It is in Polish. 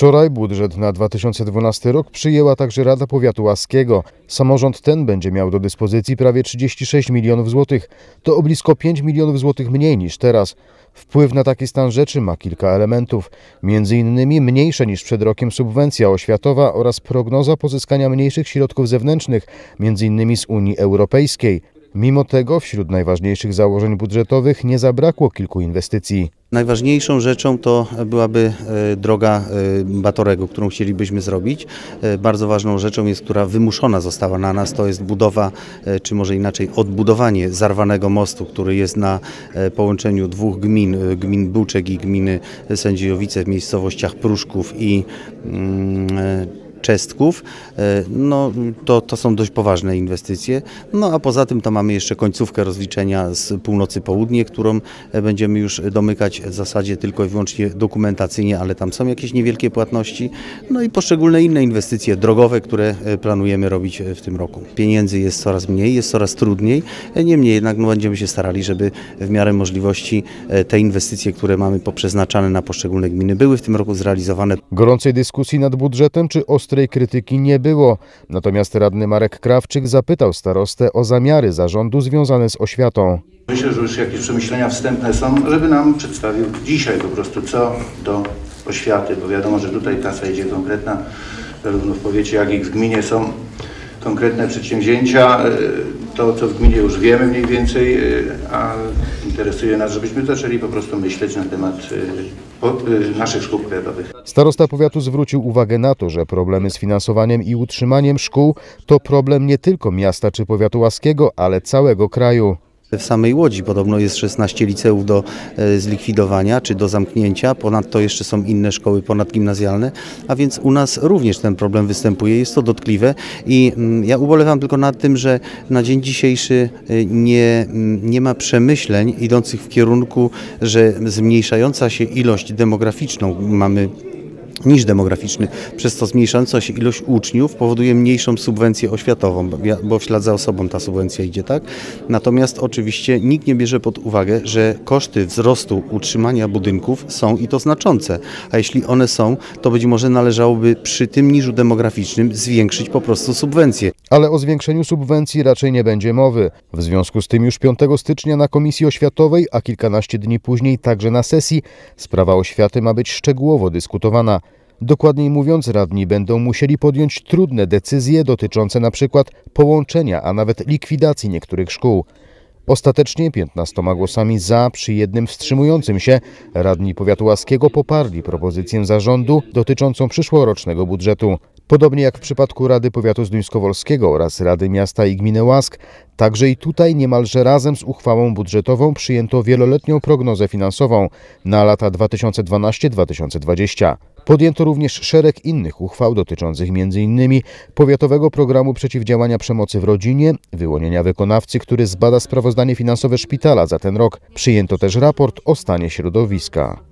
Wczoraj budżet na 2012 rok przyjęła także Rada Powiatu Łaskiego. Samorząd ten będzie miał do dyspozycji prawie 36 milionów złotych. To o blisko 5 milionów złotych mniej niż teraz. Wpływ na taki stan rzeczy ma kilka elementów, między innymi mniejsza niż przed rokiem subwencja oświatowa oraz prognoza pozyskania mniejszych środków zewnętrznych, między innymi z Unii Europejskiej. Mimo tego wśród najważniejszych założeń budżetowych nie zabrakło kilku inwestycji. Najważniejszą rzeczą to byłaby e, droga e, Batorego, którą chcielibyśmy zrobić. E, Bardzo ważną rzeczą jest, która wymuszona została na nas, to jest budowa, czy może inaczej odbudowanie zarwanego mostu, który jest na połączeniu dwóch gmin, gmin Buczek i gminy Sędziojowice w miejscowościach Pruszków i mm, Czestków. E, No, to, to są dość poważne inwestycje. No a poza tym to mamy jeszcze końcówkę rozliczenia z północy-południe, którą e, będziemy już domykać w zasadzie tylko i wyłącznie dokumentacyjnie, ale tam są jakieś niewielkie płatności. No i poszczególne inne inwestycje drogowe, które e, planujemy robić w tym roku. Pieniędzy jest coraz mniej, jest coraz trudniej. Niemniej jednak no, będziemy się starali, żeby w miarę możliwości te inwestycje, które mamy poprzeznaczane na poszczególne gminy, były w tym roku zrealizowane. Gorącej dyskusji nad budżetem czy ostrej krytyki nie było. Natomiast radny Marek Krawczyk zapytał starostę o zamiary zarządu związane z oświatą. Myślę, że już jakieś przemyślenia wstępne są, żeby nam przedstawił dzisiaj po prostu co do oświaty, bo wiadomo, że tutaj kasa idzie konkretna, zarówno w powiecie, jak i w gminie są konkretne przedsięwzięcia. To, co w gminie już wiemy mniej więcej, y, a interesuje nas, żebyśmy zaczęli po prostu myśleć na temat y, y, naszych szkół powiatowych. Starosta powiatu zwrócił uwagę na to, że problemy z finansowaniem i utrzymaniem szkół to problem nie tylko miasta czy powiatu łaskiego, ale całego kraju. W samej Łodzi podobno jest 16 liceów do e, zlikwidowania czy do zamknięcia. Ponadto jeszcze są inne szkoły ponadgimnazjalne, a więc u nas również ten problem występuje. Jest to dotkliwe i mm, ja ubolewam tylko nad tym, że na dzień dzisiejszy e, nie, mm, nie ma przemyśleń idących w kierunku, że zmniejszająca się ilość demograficzną mamy niż demograficzny. Przez to zmniejszająca się ilość uczniów powoduje mniejszą subwencję oświatową, bo w ślad za osobą ta subwencja idzie, tak? Natomiast oczywiście nikt nie bierze pod uwagę, że koszty wzrostu utrzymania budynków są i to znaczące, a jeśli one są, to być może należałoby przy tym niżu demograficznym zwiększyć po prostu subwencję. Ale o zwiększeniu subwencji raczej nie będzie mowy. W związku z tym już 5 stycznia na Komisji Oświatowej, a kilkanaście dni później także na sesji, sprawa oświaty ma być szczegółowo dyskutowana. Dokładniej mówiąc, radni będą musieli podjąć trudne decyzje dotyczące przykład połączenia, a nawet likwidacji niektórych szkół. Ostatecznie 15 głosami za, przy jednym wstrzymującym się, radni powiatu łaskiego poparli propozycję zarządu dotyczącą przyszłorocznego budżetu. Podobnie jak w przypadku Rady Powiatu Zduńskowolskiego oraz Rady Miasta i Gminy Łask, także i tutaj niemalże razem z uchwałą budżetową przyjęto wieloletnią prognozę finansową na lata 2012-2020. Podjęto również szereg innych uchwał dotyczących m.in. powiatowego programu przeciwdziałania przemocy w rodzinie, wyłonienia wykonawcy, który zbada sprawozdanie finansowe szpitala za ten rok. Przyjęto też raport o stanie środowiska.